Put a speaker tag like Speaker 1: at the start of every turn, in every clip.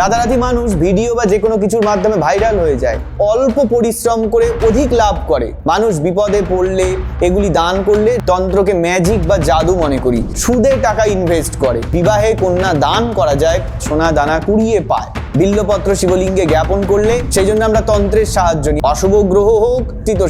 Speaker 1: রাতারাতি মানুষ ভিডিও বা যে কোনো কিছুর মাধ্যমে ভাইরাল হয়ে যায়। অল্প পরিশ্রম করে অধিক লাভ করে। মানুষ বিপদে পড়লে, এগুলি দান করলে তন্ত্রকে ম্যাজিক বা জাদু মনে করি। সুদে টাকা ইনভেস্ট করে। বিবাহে কন্যা দান করা যায়, সোনা দানা কুড়িয়ে পায়। বিল্লপত্র শিবলিঙ্গে জ্ঞাপন করলে সেই জন্য আমরা তন্ত্রের সাহায্য নিই। অশুভ গ্রহ হোক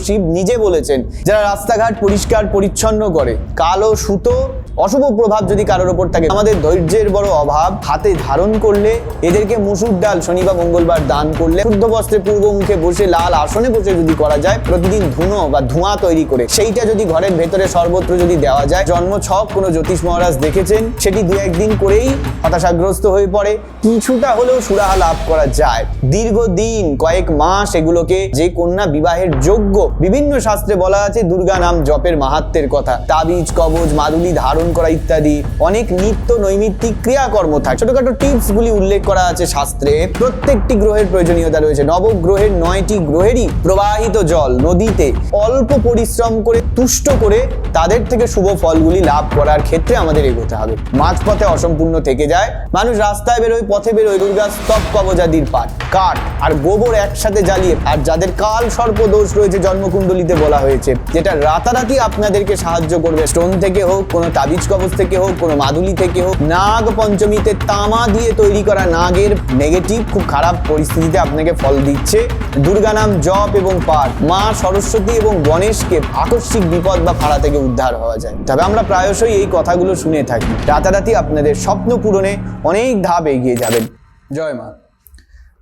Speaker 1: শিব নিজে বলেছেন, যারা রাস্তাঘাট পরিষ্কার পরিচ্ছন্ন করে, কালো সুতো অশুভ প্রভাব যদি কারোর ওপর থাকে, আমাদের ধৈর্যের বড় অভাব, হাতে ধারণ করলে, এদেরকে মুসুর ডাল শনি বা মঙ্গলবার দান করলে, শুদ্ধ বস্ত্রে পূর্ব মুখে বসে, লাল আসনে বসে যদি করা যায়, প্রতিদিন ধুনো বা ধোঁয়া তৈরি করে, সেইটা যদি ঘরের ভেতরে সর্বত্র যদি দেওয়া যায়, জন্ম ছক কোনো জ্যোতিষ মহারাজ দেখেছেন, সেটি দু একদিন করেই হতাশাগ্রস্ত হয়ে পড়ে, কিছুটা হলেও সুরাহা লাভ করা যায়। দীর্ঘদিন, কয়েক মাস এগুলোকে যে কন্যা বিবাহের যোগ্য, বিভিন্ন শাস্ত্রে বলা আছে, দুর্গা নাম জপের মাহাত্মের কথা। তাবিজ, কবজ, মাদুলি ধারণ করা ইত্যাদি। অনেক নিত্য নৈমিত্তিক ক্রিয়াকর্ম থাকে। ছোটখাটো টিপস গুলি উল্লেখ করা আছে শাস্ত্রে। প্রত্যেকটি গ্রহের প্রয়োজনীয়তা রয়েছে। নবগ্রহের নয়টি গ্রহেরই প্রবাহিত জল নদীতে অল্প পরিশ্রম করে, তুষ্ট করে তাদের থেকে শুভ ফলগুলি লাভ করার ক্ষেত্রে আমাদের এগোতে হবে। মাঝপথে অসম্পূর্ণ থেকে যায়। মানুষ রাস্তায় বেরোয়, পথে বেরোয়, দুর্গা স্তব কবজাদির পাঠ, কাঠ আর গোবর একসাথে জ্বালিয়ে আর যাদের কাল সর্প দোষ রয়েছে, জন্মকুণ্ডলিতে বলা হয়েছে, যেটা রাতারাতি আপনাদেরকে সাহায্য করবে। স্টোন থেকে হোক, কোনো তাবিজ কবজ থেকে হোক, কোনো মাদুলি থেকে হোক নাগ পঞ্চমীতে তামা দিয়ে তৈরি করা নাগের নেগেটিভ খুব খারাপ পরিস্থিতিতে আপনাকে ফল দিচ্ছে। দুর্গা নাম জপ এবং পাঠ, মা সরস্বতী এবং গণেশকে আকস্মিক বিপদ বা ফাড়া থেকে উদ্ধার হওয়া যায়। তবে আমরা প্রায়শই এই কথাগুলো শুনে থাকি। রাতারাতি আপনাদের স্বপ্ন পূরণে অনেক ধাপ এগিয়ে যাবেন। জয় মা।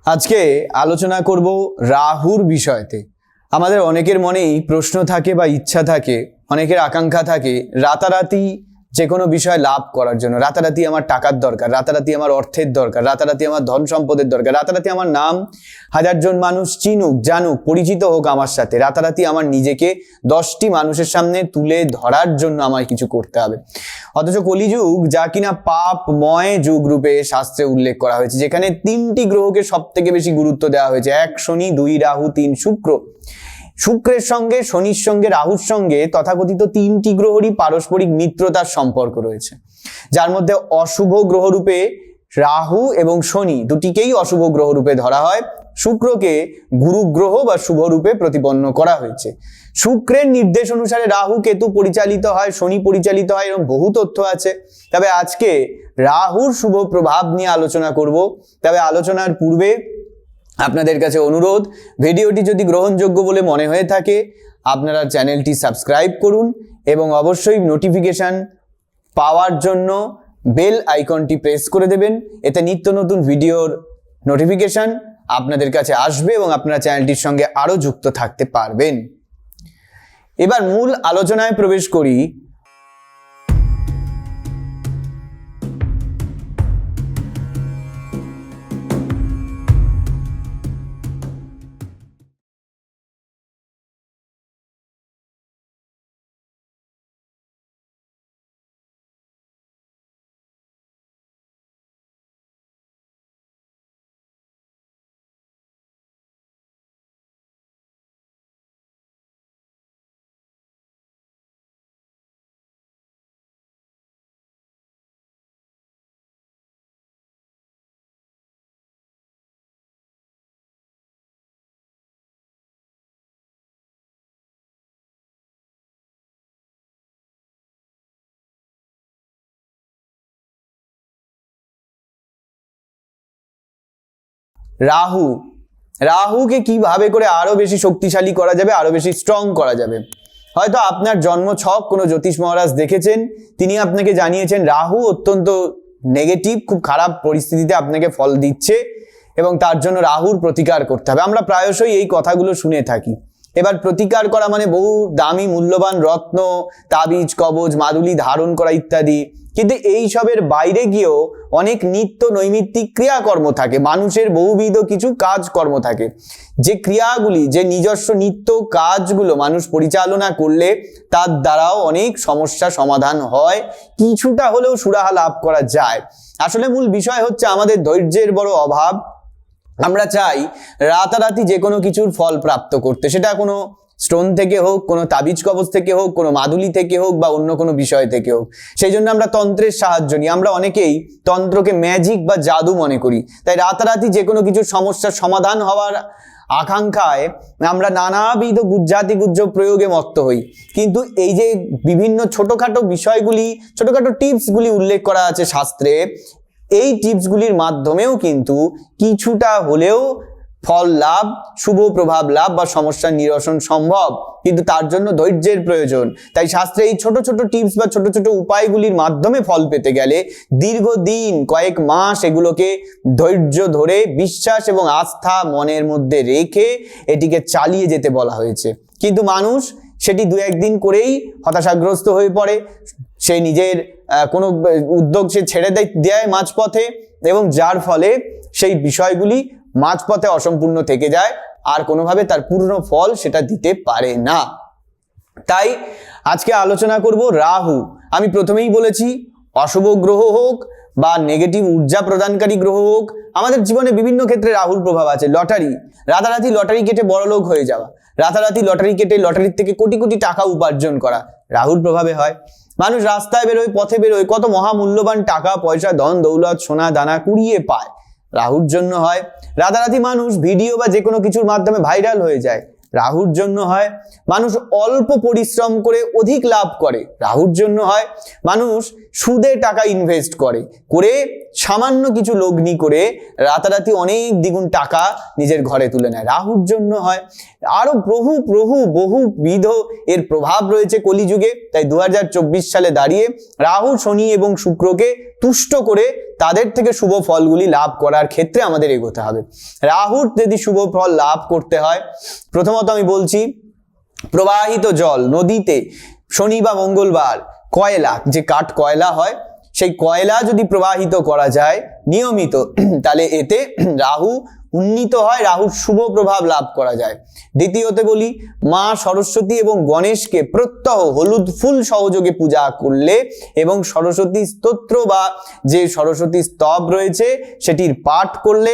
Speaker 1: আজকে আলোচনা করব রাহুর বিষয়তে। আমাদের অনেকের মনেই প্রশ্ন থাকে বা ইচ্ছা থাকে, অনেকের আকাঙ্ক্ষা থাকে, রাতারাতি যে কোনো বিষয় লাভ করার জন্য। রাতারাতি আমার টাকার দরকার, রাতারাতি আমার অর্থের দরকার, রাতারাতি আমার ধন সম্পদের দরকার, রাতারাতি আমার নাম। হাজারজন মানুষ চিনুক, জানুক, পরিচিত হোক আমার সাথে, রাতারাতি আমার নিজেকে দশটি মানুষের সামনে তুলে ধরার জন্য আমার কিছু করতে হবে। অথচ কলিযুগ যা কিনা পাপময় যুগ রূপে শাস্ত্রে উল্লেখ করা হয়েছে, যেখানে তিনটি গ্রহকে সব থেকে বেশি গুরুত্ব দেওয়া হয়েছে। এক শনি, দুই রাহু, তিন শুক্র। শুক্রের সঙ্গে, শনির সঙ্গে, রাহুর সঙ্গে তথাকথিত তিনটি গ্রহরই পারস্পরিক মিত্রতার সম্পর্ক রয়েছে। যার মধ্যে অশুভ গ্রহরূপে রাহু এবং শনি দুটিকেই অশুভ গ্রহরূপে ধরা হয়। শুক্রকে গুরু গ্রহ বা শুভ রূপে প্রতিপন্ন করা হয়েছে। শুক্রের নির্দেশ অনুসারে রাহু কেতু পরিচালিত হয়, শনি পরিচালিত হয় এরকম বহু তথ্য আছে। তবে আজকে রাহুর শুভ প্রভাব নিয়ে আলোচনা করব। তবে আলোচনার পূর্বে আপনাদের কাছে অনুরোধ, ভিডিওটি যদি গ্রহণযোগ্য বলে মনে হয়ে থাকে, আপনারা চ্যানেলটি সাবস্ক্রাইব করুন এবং অবশ্যই নোটিফিকেশান পাওয়ার জন্য বেল আইকনটি প্রেস করে দেবেন। এতে নিত্য নতুন ভিডিওর নোটিফিকেশান আপনাদের কাছে আসবে এবং আপনারা চ্যানেলটির সঙ্গে আরও যুক্ত থাকতে পারবেন। এবার মূল আলোচনায় প্রবেশ করি। রাহু। রাহুকে কীভাবে করে আরও বেশি শক্তিশালী করা যাবে, আরও বেশি স্ট্রং করা যাবে? হয়তো আপনার জন্ম ছক কোনো জ্যোতিষ মহারাজ দেখেছেন, তিনি আপনাকে জানিয়েছেন, রাহু অত্যন্ত নেগেটিভ খুব খারাপ পরিস্থিতিতে আপনাকে ফল দিচ্ছে এবং তার জন্য রাহুর প্রতিকার করতে হবে। আমরা প্রায়শই এই কথাগুলো শুনে থাকি। এবার প্রতিকার করা মানে বহু দামি, মূল্যবান রত্ন, তাবিজ, কবজ, মাদুলি ধারণ করা ইত্যাদি। কিন্তু এই সবের বাইরে গিয়েও অনেক নিত্য নৈমিত্তিক ক্রিয়াকর্ম থাকে, মানুষের বহুবিধ কিছু কাজকর্ম থাকে। যে ক্রিয়াগুলি, যে নিজস্ব নিত্য কাজগুলো মানুষ পরিচালনা করলে তার দ্বারাও অনেক সমস্যা সমাধান হয়, কিছুটা হলেও সুরাহা লাভ করা যায়। আসলে মূল বিষয় হচ্ছে আমাদের ধৈর্যের বড় অভাব। আমরা চাই রাতারাতি যে কোনো কিছুর ফল প্রাপ্ত করতে, সেটা কোনো স্টোন থেকে হোক, কোনো তাবিজ কবজ থেকে হোক, কোনো মাদুলি থেকে হোক বা অন্য কোনো বিষয় থেকে হোক। সেই জন্য আমরা তন্ত্রের সাহায্য নিই। আমরা অনেকেই তন্ত্রকে ম্যাজিক বা জাদু মনে করি। তাই রাতারাতি যে কোনো কিছু সমস্যার সমাধান হওয়ার আকাঙ্ক্ষায় আমরা নানাবিধ গুজ্জাতি গুজ্জ প্রয়োগে মত্ত হই। কিন্তু এই যে বিভিন্ন ছোটোখাটো বিষয়গুলি, ছোটোখাটো টিপসগুলি উল্লেখ করা আছে শাস্ত্রে, এই টিপসগুলির মাধ্যমেও কিন্তু কিছুটা হলেও ফল লাভ, শুভ প্রভাব লাভ বা সমস্যার নিরসন সম্ভব। কিন্তু তার জন্য ধৈর্যের প্রয়োজন। তাই শাস্ত্রে এই ছোট ছোট টিপস বা ছোট ছোট উপায়গুলির মাধ্যমে ফল পেতে গেলে দীর্ঘদিন, কয়েক মাস এগুলোকে ধৈর্য ধরে, বিশ্বাস এবং আস্থা মনের মধ্যে রেখে এটিকে চালিয়ে যেতে বলা হয়েছে। কিন্তু মানুষ সেটি দু একদিন করেই হতাশাগ্রস্ত হয়ে পড়ে। সে নিজের কোনো উদ্যোগ সে ছেড়ে দেয় মাঝপথে এবং যার ফলে সেই বিষয়গুলি মাঝপথে অসম্পূর্ণ থেকে যায়, আর কোনোভাবে তার পূর্ণ ফল সেটা দিতে পারে না। তাই আজকে আলোচনা করব রাহু। আমি প্রথমেই বলেছি, অশুভ গ্রহ হোক বা নেগেটিভ ঊর্জা প্রদানকারী গ্রহ হোক, আমাদের জীবনে বিভিন্ন ক্ষেত্রে রাহুর প্রভাব আছে। লটারি। রাতারাতি লটারি কেটে বড়লোক হয়ে যাওয়া। রাতারাতি লটারি কেটে লটারির থেকে কোটি কোটি টাকা উপার্জন করা রাহুর প্রভাবে হয়। মানুষ রাস্তায় বেরোয়, পথে বেরোয়, কত মহামূল্যবান টাকা, পয়সা, ধন, দৌলত, সোনা, দানা কুড়িয়ে পায়। রাহুর জন্য হয়। রাতারাতি মানুষ ভিডিও বা যে কোনো কিছুর মাধ্যমে ভাইরাল হয়ে যায়। রাহুর জন্য হয়। মানুষ অল্প পরিশ্রম করে অধিক লাভ করে। রাহুর জন্য হয়। মানুষ সুদে টাকা ইনভেস্ট করে। করে সামান্য কিছু লগ্নি করে রাতারাতি অনেক দ্বিগুণ টাকা নিজের ঘরে তুলে নেয়। রাহুর জন্য হয়। আরও বহু প্রভু, বহু বিধ এর প্রভাব রয়েছে কলিযুগে। তাই দু হাজার চব্বিশ সালে দাঁড়িয়ে রাহু, শনি এবং শুক্রকে তুষ্ট করে তাদের থেকে শুভ ফলগুলি লাভ করার ক্ষেত্রে আমাদের এগোতে হবে। রাহুর যদি শুভ ফল লাভ করতে হয়, প্রথমত আমি বলছি, প্রবাহিত জল, নদীতে শনি বা মঙ্গলবার, কয়লা, যে কাঠ কয়লা হয় সেই কয়লা যদি প্রবাহিত করা যায় নিয়মিত, তাহলে এতে রাহু উন্নীত হয়, রাহুর শুভ প্রভাব লাভ করা যায়। দ্বিতীয়তে বলি, মা সরস্বতী এবং গণেশকে প্রত্যহ হলুদ ফুল সহযোগে পূজা করলে এবং সরস্বতী স্তোত্র বা যে সরস্বতী স্তব রয়েছে, সেটির পাঠ করলে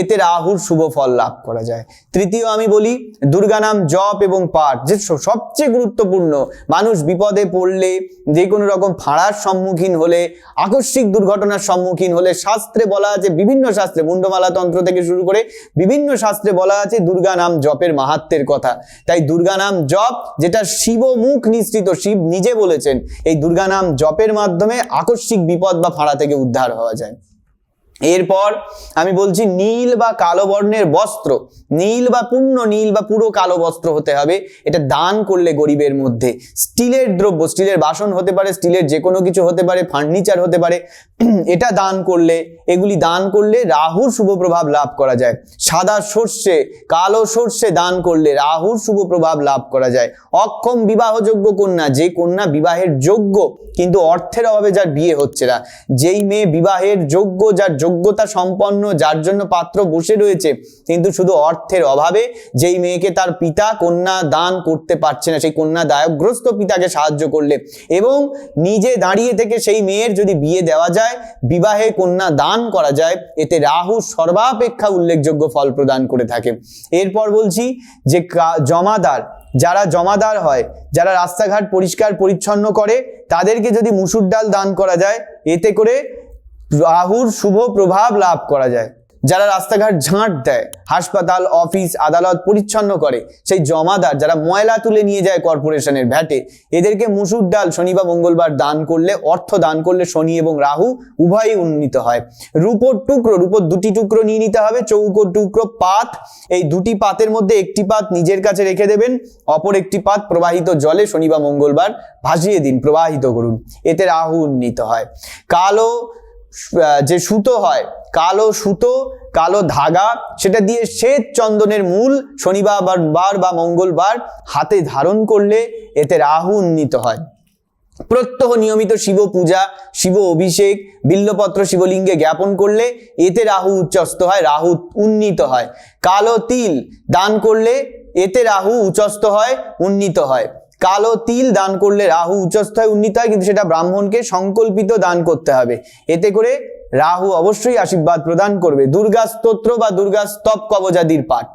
Speaker 1: এতে রাহুর শুভ ফল লাভ করা যায়। তৃতীয় আমি বলি, দুর্গা নাম জপ এবং পাঠ, যে সবচেয়ে গুরুত্বপূর্ণ। মানুষ বিপদে পড়লে, যে কোনো রকম ফাঁড়ার সম্মুখীন হলে, আকস্মিক দুর্ঘটনার সম্মুখীন হলে, শাস্ত্রে বলা আছে, বিভিন্ন শাস্ত্রে মুন্ডমালা তন্ত্র থেকে শুরু করে বিভিন্ন শাস্ত্রে বলা আছে, দুর্গা নাম জপের মাহাত্মের কথা। তাই দুর্গা নাম জপ, যেটা শিব মুখ নিঃসৃত, শিব নিজে বলেছেন, এই দুর্গা নাম জপের মাধ্যমে আকস্মিক বিপদ বা ফাঁড়া থেকে উদ্ধার হওয়া যায়। এরপর আমি বলছি নীল বা কালো বর্ণের বস্ত্র। নীল বা পূর্ণ, নীল বা পুরো কালো বস্ত্র হতে হবে। এটা দান করলে গরিবের মধ্যে। স্টিলের দ্রব্য, স্টিলের বাসন হতে পারে, স্টিলের যে কোনো কিছু হতে পারে, ফার্নিচার হতে পারে। এটা দান করলে, এগুলি দান করলে রাহুর শুভ প্রভাব লাভ করা যায়। সাদা সর্ষে, কালো সর্ষে দান করলে রাহুর শুভ প্রভাব লাভ করা যায়। অক্ষম বিবাহযোগ্য কন্যা, যে কন্যা বিবাহের যোগ্য, কিন্তু অর্থের অভাবে যার বিয়ে হচ্ছে না। যেই মেয়ে বিবাহের যোগ্য, যার যোগ্যতা সম্পন্ন, যার জন্য পাত্র বসে রয়েছে, কিন্তু শুধু অর্থের অভাবে যেই মেয়েকে তার পিতা কন্যা দান করতে পারছে না, সেই কন্যা দায়গ্রস্ত পিতাকে সাহায্য করলে। এবং নিজে দাঁড়িয়ে থেকে সেই মেয়ের যদি বিয়ে দেওয়া যায়, বিবাহে কন্যা দান করা যায়, এতে রাহু সর্বাপেক্ষা উল্লেখযোগ্য ফল প্রদান করে থাকে। এরপর বলছি যে জমাদার, যারা জমাদার হয়, যারা রাস্তাঘাট পরিষ্কার পরিচ্ছন্ন করে, তাদেরকে যদি মুসুর ডাল দান করা যায়, এতে করে রাহুর শুভ প্রভাব লাভ করা যায়। যারা রাস্তাঘাট ঝাঁট দেয়, হাসপাতাল, অফিস, আদালত পরিচ্ছন্ন করে, সেই জমাদার যারা ময়লা তুলে নিয়ে যায় কর্পোরেশনের ভ্যাটে, এদেরকে মুসুর ডাল শনি বা মঙ্গলবার দান করলে, অর্থ দান করলে শনি এবং রাহু উভয়ই উন্নীত হয়। রূপোর টুকরো, রূপোর দুটি টুকরো নিয়ে নিতে হবে, চৌকো টুকরো পাত। এই দুটি পাতের মধ্যে একটি পাত নিজের কাছে রেখে দেবেন, অপর একটি পাত প্রবাহিত জলে শনি বা মঙ্গলবার ভাসিয়ে দিন, প্রবাহিত করুন। এতে রাহু উন্নীত হয়। কালো যে সুতো হয়, কালো সুতো, কালো ধাগা, সেটা দিয়ে শ্বেত চন্দনের মূল শনিবার বার বা মঙ্গলবার হাতে ধারণ করলে এতে রাহু উন্নীত হয়। প্রত্যহ নিয়মিত শিব পূজা, শিব অভিষেক, বিল্লপত্র শিবলিঙ্গে জ্ঞাপন করলে এতে রাহু উচ্চস্ত হয়, রাহু উন্নীত হয়। কালো তিল দান করলে এতে রাহু উচ্চস্ত হয়, উন্নীত হয়। কালো তিল দান করলে রাহু উচ্চস্থায় উন্নীত হয়, কিন্তু সেটা ব্রাহ্মণকে সংকল্পিত দান করতে হবে। এতে করে রাহু অবশ্যই আশীর্বাদ প্রদান করবে। দুর্গা স্তোত্র বা দুর্গা স্তব কবজাদির পাঠ।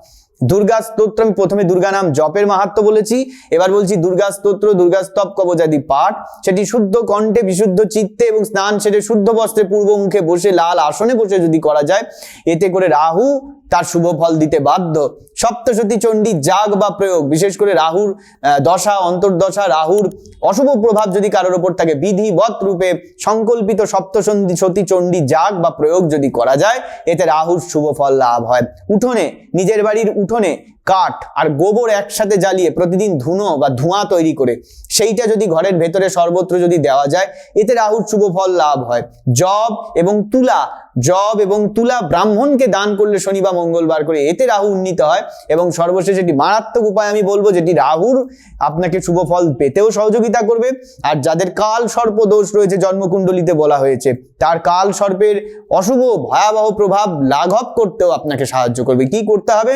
Speaker 1: দুর্গা স্তোত্র, আমি প্রথমে দুর্গা নাম জপের মাহাত্ম বলেছি, এবার বলছি দুর্গা স্তোত্র, দুর্গা স্তব কবজাদি পাঠ। সেটি শুদ্ধ কণ্ঠে, বিশুদ্ধ চিত্তে এবং স্নান সেরে শুদ্ধ বস্ত্রে পূর্ব মুখে বসে লাল আসনে বসে যদি করা যায়, এতে করে রাহু তার শুভ ফল দিতে বাধ্য। সপ্তশতী চণ্ডী জাগ বা প্রয়োগ, বিশেষ করে রাহুর দশা, অন্তর্দশা, রাহুর অশুভ প্রভাব যদি কারোর ওপর থাকে, বিধিবৎ রূপে সংকল্পিত সপ্তসন্ধি সতী চণ্ডী জাগ বা প্রয়োগ যদি করা যায়, এতে রাহুর শুভ ফল লাভ হয়। উঠোনে, নিজের বাড়ির উঠোনে কাঠ আর গোবর একসাথে জ্বালিয়ে প্রতিদিন ধুনো বা ধোঁয়া তৈরি করে, সেইটা যদি ঘরের ভেতরে সর্বত্র যদি দেওয়া যায়, এতে রাহুর শুভ ফল লাভ হয়। জব এবং তুলা, জব এবং তুলা ব্রাহ্মণকে দান করলে শনি বা মঙ্গলবার করে এতে রাহু উন্নীত হয় এবং সর্বশেষ এটি মারাত্মক উপায় আমি বলব, যেটি রাহুর আপনাকে শুভ ফল পেতেও সহযোগিতা করবে। আর যাদের কাল সর্প দোষ রয়েছে, জন্মকুণ্ডলিতে বলা হয়েছে, তার কাল সর্পের অশুভ ভয়াবহ প্রভাব লাঘব করতেও আপনাকে সাহায্য করবে। কি করতে হবে?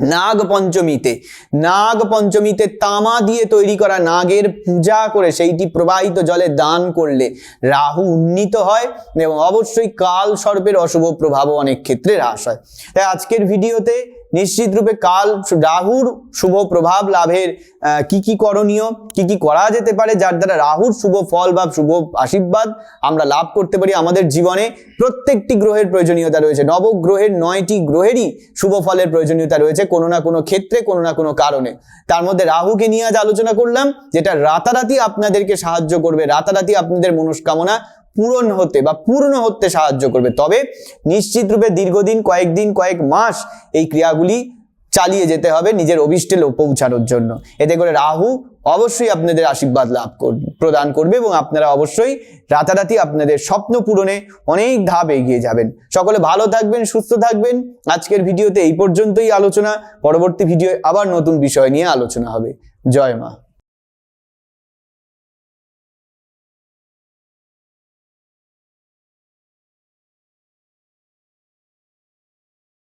Speaker 1: নাগ পঞ্চমীতে নাগ পঞ্চমীতে তামা দিয়ে তৈরি করা নাগের পূজা করে সেইটি প্রবাহিত জলে দান করলে রাহু উন্নীত হয় এবং অবশ্যই কাল সর্পের অশুভ প্রভাবও অনেক ক্ষেত্রে হ্রাস হয়। তাই আজকের ভিডিওতে নিশ্চিত রূপে কাল রাহুর শুভ প্রভাব লাভের কি কি করণীয়, কি কি করা যেতে পারে, যার দ্বারা রাহুর শুভ ফল বা শুভ আশীর্বাদ আমরা লাভ করতে পারি আমাদের জীবনে। প্রত্যেকটি গ্রহের প্রয়োজনীয়তা রয়েছে। নবগ্রহের নয়টি গ্রহেরই শুভ ফলের প্রয়োজনীয়তা রয়েছে কোনো না কোনো ক্ষেত্রে, কোনো না কোনো কারণে। তার মধ্যে রাহুকে নিয়ে আজ আলোচনা করলাম, যেটা রাতারাতি আপনাদেরকে সাহায্য করবে। রাতারাতি আপনাদের মনস্কামনা পূরণ হতে বা পূর্ণ হতে সাহায্য করবে। তবে নিশ্চিত রূপে দীর্ঘদিন, কয়েকদিন, কয়েক মাস এই ক্রিয়াগুলি চালিয়ে যেতে হবে নিজের অভিষ্টে পৌঁছানোর জন্য। এতে করে রাহু অবশ্যই আপনাদের আশীর্বাদ লাভ প্রদান করবে এবং আপনারা অবশ্যই রাতারাতি আপনাদের স্বপ্ন পূরণে অনেক ধাপ এগিয়ে যাবেন। সকলে ভালো থাকবেন, সুস্থ থাকবেন। আজকের ভিডিওতে এই পর্যন্তই আলোচনা। পরবর্তী ভিডিও আবার নতুন বিষয় নিয়ে আলোচনা হবে। জয় মা।